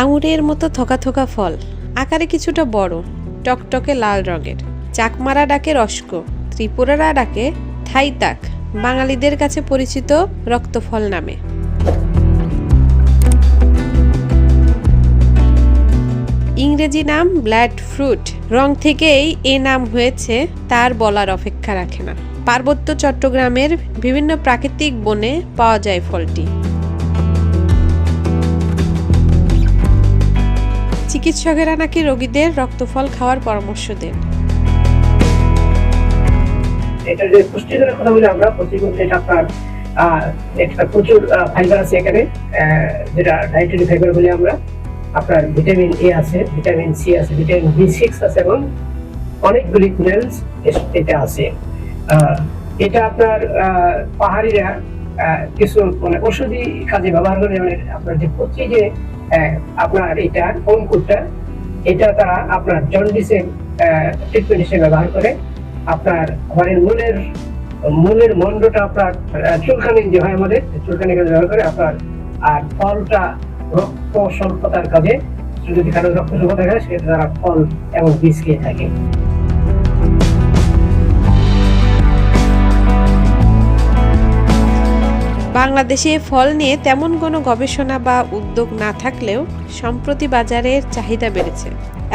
আঙুরের মতো থোকা থোকা ফল। আকারে কিছুটা বড়, টকটকে লাল রঙের। চাকমারা ডাকে রস্ক, ত্রিপুরারা ডাকে থাইতাক বাঙালিদের কাছে পরিচিত রক্তফল নামে। ইংরেজি নাম ব্ল্যাড ফ্রুট। রং থেকেই এ নাম হয়েছে, তার বলার অপেক্ষা রাখে না। পার্বত্য চট্টগ্রামের বিভিন্ন প্রাকৃতিক বনে পাওয়া যায় ফলটি। চিকিৎসকেরা নাকি রোগীদের রক্তফল খাওয়ার পরামর্শ দেন। এটা যে কথা বলি আমরা এটা আপনার একটা প্রচুর ফাইবার আছে এখানে যেটা ডায়েটারি ফাইবার বলি আমরা। আপনার ভিটামিন এ আছে ভিটামিন সি আছে ভিটামিন বি সিক্স আছে এবং অনেকগুলি মিনারেলস এটা আছে। এটা আপনার পাহাড়িরা কিছু মানে ওষুধি কাজে ব্যবহার করে যেমন আপনার যে কচি যে আপনার এটা অঙ্কুরটা এটা তারা আপনার জন্ডিসের ট্রিটমেন্ট হিসেবে ব্যবহার করে। আপনার ঘরের মূলের মূলের মন্ডটা আপনার আহ, চুলকানি যে হয় আমাদের চুলকানি কাজে ব্যবহার করে আপনার আর ফলটা রক্ত স্বল্পতার কাজে। যদি কারও রক্ত স্বল্পতা থাকে সেক্ষেত্রে তারা ফল এবং বীজ খেয়ে থাকে। বাংলাদেশে ফল নিয়ে তেমন কোনো গবেষণা বা উদ্যোগ না থাকলেও সম্প্রতি বাজারের চাহিদা বেড়েছে।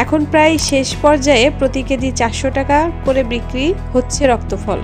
এখন প্রায় শেষ পর্যায়ে প্রতি কেজি চারশো টাকা করে বিক্রি হচ্ছে রক্তফল।